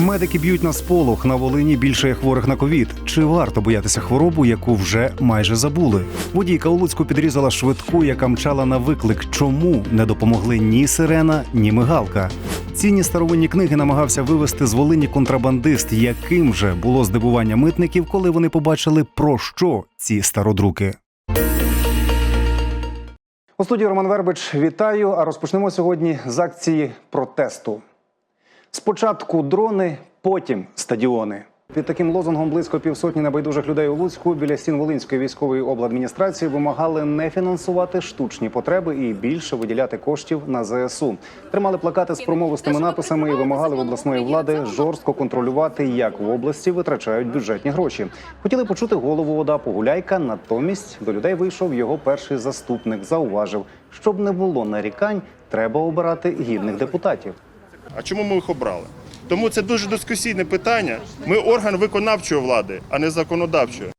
Медики б'ють на сполох на Волині більше хворих на ковід. Чи варто боятися хворобу, яку вже майже забули? Водійка у Луцьку підрізала швидку, яка мчала на виклик. Чому не допомогли ні сирена, ні мигалка? Цінні старовинні книги намагався вивести з Волині контрабандист. Яким же було здивування митників, коли вони побачили про що ці стародруки? У студії Роман Вербич вітаю. А розпочнемо сьогодні з акції протесту. Спочатку дрони, потім стадіони. Під таким лозунгом близько півсотні небайдужих людей у Луцьку біля стін Волинської військової обладміністрації вимагали не фінансувати штучні потреби і більше виділяти коштів на ЗСУ. Тримали плакати з промовистими написами і вимагали в обласної влади жорстко контролювати, як в області витрачають бюджетні гроші. Хотіли почути голову ОДА Погуляйка. Натомість до людей вийшов його перший заступник. Зауважив, щоб не було нарікань, треба обирати гідних депутатів. А чому ми їх обрали? Тому це дуже дискусійне питання. Ми орган виконавчої влади, а не законодавчої.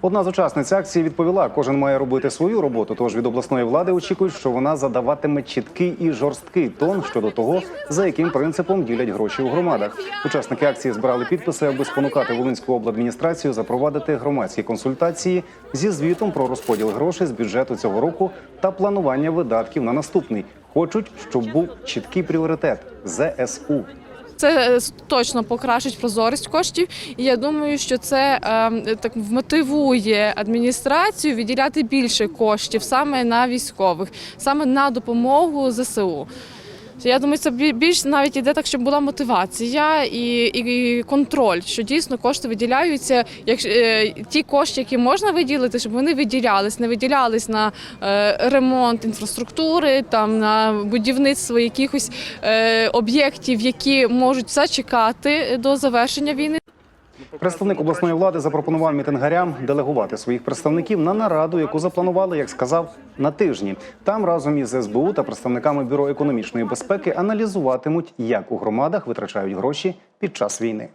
Одна з учасниць акції відповіла: кожен має робити свою роботу. Тож від обласної влади очікують, що вона задаватиме чіткий і жорсткий тон щодо того, за яким принципом ділять гроші у громадах. Учасники акції збирали підписи, аби спонукати Волинську обладміністрацію запровадити громадські консультації зі звітом про розподіл грошей з бюджету цього року та планування видатків на наступний. Хочуть, щоб був чіткий пріоритет ЗСУ. Це е, точно покращить прозорість коштів, і я думаю, що це е, так вмотивує адміністрацію відділяти більше коштів саме на військових, саме на допомогу ЗСУ. Я думаю, це бі- більш навіть іде так, щоб була мотивація і, і контроль, що дійсно кошти виділяються. Як е, ті кошти, які можна виділити, щоб вони виділялись, не виділялись на е, ремонт інфраструктури, там на будівництво якихось е, об'єктів, які можуть зачекати до завершення війни. Представник обласної влади запропонував мітингарям делегувати своїх представників на нараду, яку запланували, як сказав, на тижні. Там разом із СБУ та представниками бюро економічної безпеки аналізуватимуть, як у громадах витрачають гроші під час війни.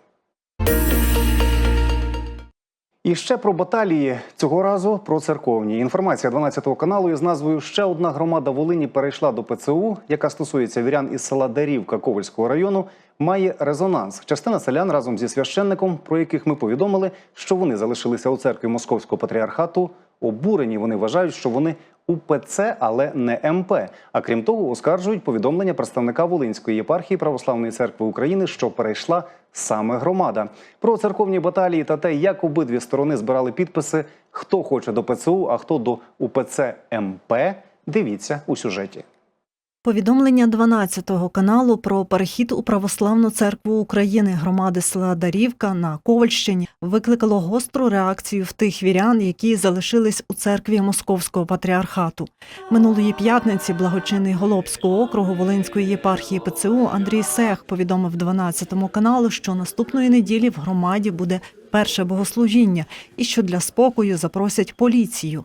І ще про баталії цього разу про церковні. Інформація 12-го каналу із назвою Ще одна громада Волині перейшла до ПЦУ, яка стосується вірян із села Дарівка Ковальського району, має резонанс. Частина селян разом зі священником, про яких ми повідомили, що вони залишилися у церкві Московського патріархату. Обурені вони вважають, що вони УПЦ, але не МП. А крім того, оскаржують повідомлення представника Волинської єпархії Православної церкви України, що перейшла саме громада. Про церковні баталії та те, як обидві сторони збирали підписи, хто хоче до ПЦУ, а хто до УПЦ МП. Дивіться у сюжеті. Повідомлення 12-го каналу про перехід у Православну церкву України громади села Дарівка на Ковальщині викликало гостру реакцію в тих вірян, які залишились у церкві Московського патріархату. Минулої п'ятниці благочинний Голобського округу Волинської єпархії ПЦУ Андрій Сех повідомив 12-му каналу, що наступної неділі в громаді буде перше богослужіння і що для спокою запросять поліцію.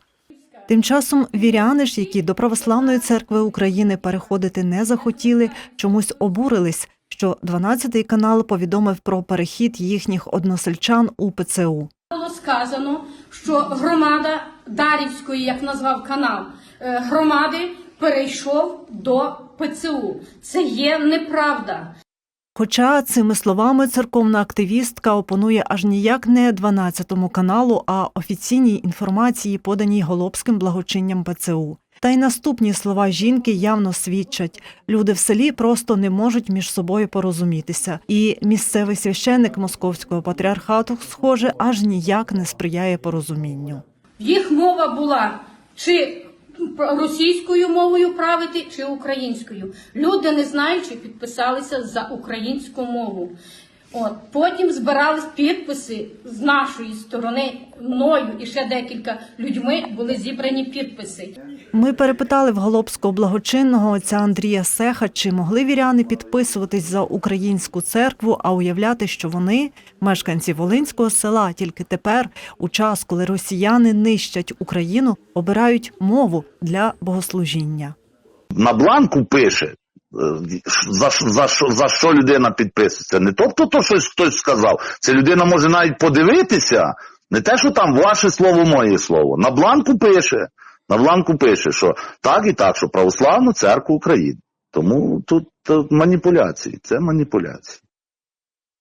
Тим часом віряни ж, які до Православної церкви України переходити не захотіли, чомусь обурились, що 12-й канал повідомив про перехід їхніх односельчан у ПЦУ. Було сказано, що громада Дарівської, як назвав канал, е, громади перейшов до ПЦУ. Це є неправда. Хоча цими словами церковна активістка опонує аж ніяк не 12-му каналу, а офіційній інформації, поданій Голобським благочинням ПЦУ. Та й наступні слова жінки явно свідчать: люди в селі просто не можуть між собою порозумітися, і місцевий священник московського патріархату, схоже, аж ніяк не сприяє порозумінню. Їх мова була чи російською мовою правити, чи українською. Люди, не знаючи, підписалися за українську мову. От потім збирались підписи з нашої сторони, мною і ще декілька людьми були зібрані підписи. Ми перепитали в Голобського благочинного отця Андрія Сеха, чи могли віряни підписуватись за українську церкву, а уявляти, що вони, мешканці Волинського села, тільки тепер, у час, коли росіяни нищать Україну, обирають мову для богослужіння. на бланку пише, за, за, що, за що людина підписується. Не тобто то щось хтось сказав. Це людина може навіть подивитися, не те, що там ваше слово, моє слово. На бланку пише, на бланку пише, що так і так, що православну церкву України. Тому тут е, маніпуляції, це маніпуляції.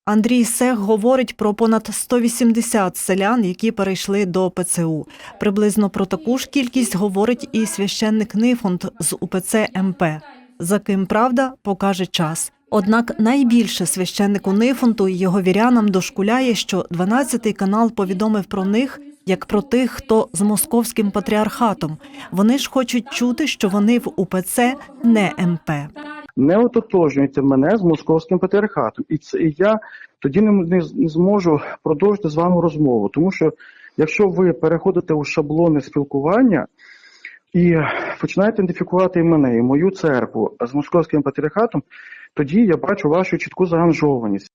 Андрій Сех говорить про понад 180 селян, які перейшли до ПЦУ. Приблизно про таку ж кількість говорить і священник Нифонт з УПЦ МП. За ким правда покаже час. Однак найбільше священнику Нифонту і його вірянам дошкуляє, що 12-й канал повідомив про них як про тих, хто з московським патріархатом. Вони ж хочуть чути, що вони в УПЦ не МП. не ототожнюйте мене з московським патріархатом. І це і я тоді не, не, не зможу продовжити з вами розмову. Тому що якщо ви переходите у шаблони спілкування і починаєте ідентифікувати і мене, і мою церкву з московським патріархатом, тоді я бачу вашу чітку заангажованість.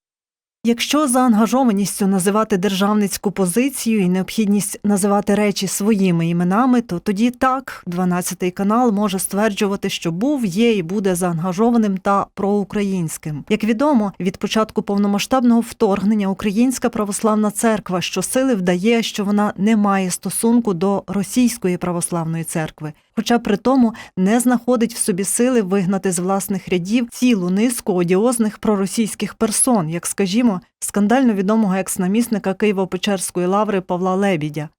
Якщо заангажованістю називати державницьку позицію і необхідність називати речі своїми іменами, то тоді так, 12-й канал може стверджувати, що був, є і буде заангажованим та проукраїнським. Як відомо, від початку повномасштабного вторгнення Українська православна церква щосили вдає, що вона не має стосунку до російської православної церкви. Хоча при тому не знаходить в собі сили вигнати з власних рядів цілу низку одіозних проросійських персон, як скажімо, скандально відомого екс-намісника Києво-Печерської лаври Павла Лебідя.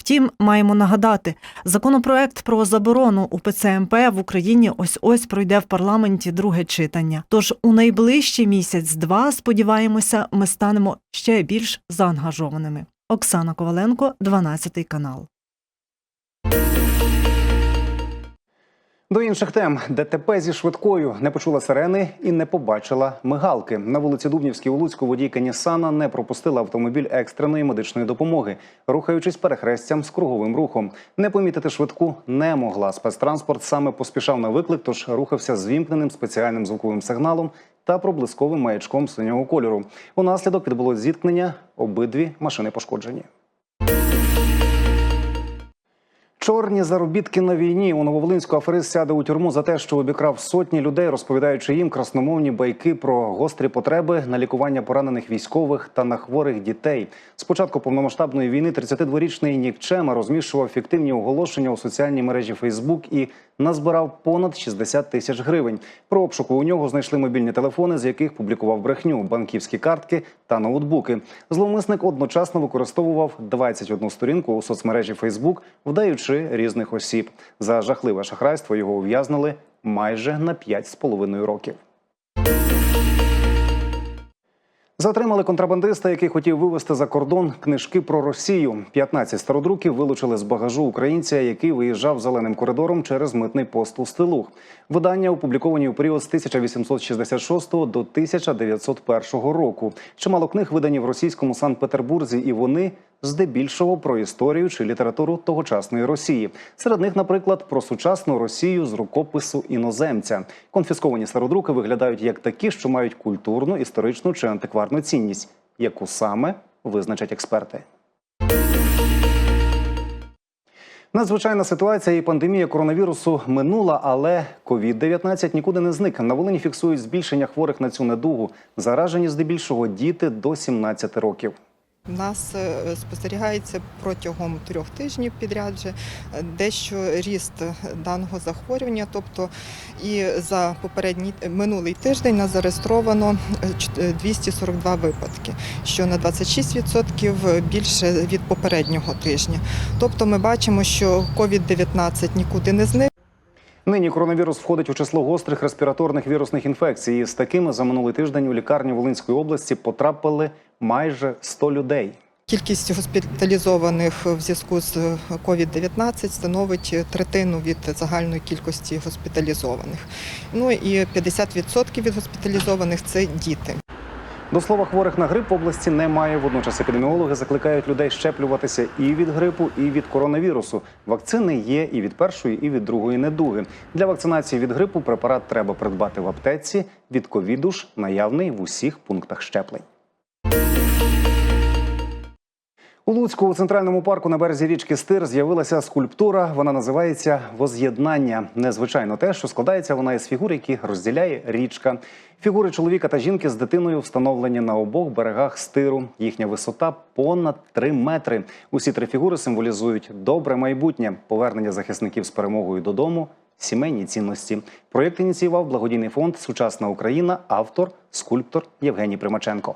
Втім, маємо нагадати, законопроект про заборону УПЦ МП в Україні ось ось пройде в парламенті друге читання. Тож у найближчий місяць-два, сподіваємося, ми станемо ще більш заангажованими. Оксана Коваленко, 12 канал. До інших тем ДТП зі швидкою не почула сирени і не побачила мигалки. На вулиці Дубнівській у Луцьку водійка Нісана не пропустила автомобіль екстреної медичної допомоги, рухаючись перехрестям з круговим рухом. Не помітити швидку не могла. Спецтранспорт саме поспішав на виклик, тож рухався з вімкненим спеціальним звуковим сигналом та проблисковим маячком синього кольору. Унаслідок відбулось зіткнення. Обидві машини пошкоджені. Чорні заробітки на війні у Нововолинську аферист сяде у тюрму за те, що обікрав сотні людей, розповідаючи їм красномовні байки про гострі потреби на лікування поранених військових та на хворих дітей. З початку повномасштабної війни 32-річний нікчема розміщував фіктивні оголошення у соціальній мережі Фейсбук і назбирав понад 60 тисяч гривень. Про обшуку у нього знайшли мобільні телефони, з яких публікував брехню, банківські картки та ноутбуки. Зловмисник одночасно використовував 21 сторінку у соцмережі Фейсбук, вдаючи різних осіб. За жахливе шахрайство його ув'язнили майже на 5,5 років. Затримали контрабандиста, який хотів вивезти за кордон книжки про Росію. 15 стародруків вилучили з багажу українця, який виїжджав зеленим коридором через митний пост у Стилух. Видання опубліковані у період з 1866 до 1901 року. Чимало книг видані в російському Санкт-Петербурзі, і вони здебільшого про історію чи літературу тогочасної Росії. Серед них, наприклад, про сучасну Росію з рукопису іноземця. Конфісковані стародруки виглядають як такі, що мають культурну, історичну чи антикварну цінність, яку саме визначать експерти. Надзвичайна ситуація і пандемія коронавірусу минула, але COVID-19 нікуди не зник. На Волині фіксують збільшення хворих на цю недугу. Заражені здебільшого діти до 17 років. У нас е, спостерігається протягом трьох тижнів підряд вже е, дещо ріст даного захворювання. Тобто і за попередній минулий тиждень нас зареєстровано е, чт- е, 242 випадки, що на 26% більше від попереднього тижня. Тобто ми бачимо, що COVID-19 нікуди не зник. Нині коронавірус входить у число гострих респіраторних вірусних інфекцій. І з такими за минулий тиждень у лікарню Волинської області потрапили майже 100 людей. Кількість госпіталізованих в зв'язку з COVID-19 становить третину від загальної кількості госпіталізованих. Ну і 50% від госпіталізованих це діти. До слова, хворих на грип в області немає. Водночас епідеміологи закликають людей щеплюватися і від грипу, і від коронавірусу. Вакцини є і від першої, і від другої недуги. Для вакцинації від грипу препарат треба придбати в аптеці. Від ковіду ж наявний в усіх пунктах щеплень. У Луцьку у центральному парку на березі річки Стир з'явилася скульптура. Вона називається Воз'єднання. Незвичайно те, що складається вона із фігур, які розділяє річка. Фігури чоловіка та жінки з дитиною встановлені на обох берегах стиру. Їхня висота понад 3 метри. Усі три фігури символізують добре майбутнє, повернення захисників з перемогою додому, сімейні цінності. Проєкт ініціював благодійний фонд Сучасна Україна, автор, скульптор Євгеній Примаченко.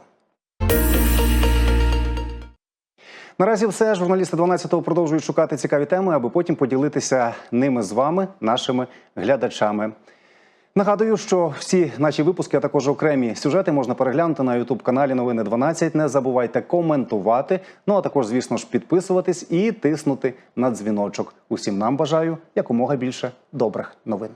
Наразі все журналісти 12-го продовжують шукати цікаві теми, аби потім поділитися ними з вами, нашими глядачами. Нагадую, що всі наші випуски, а також окремі сюжети можна переглянути на youtube каналі Новини 12. Не забувайте коментувати. Ну а також, звісно ж, підписуватись і тиснути на дзвіночок. Усім нам бажаю якомога більше добрих новин.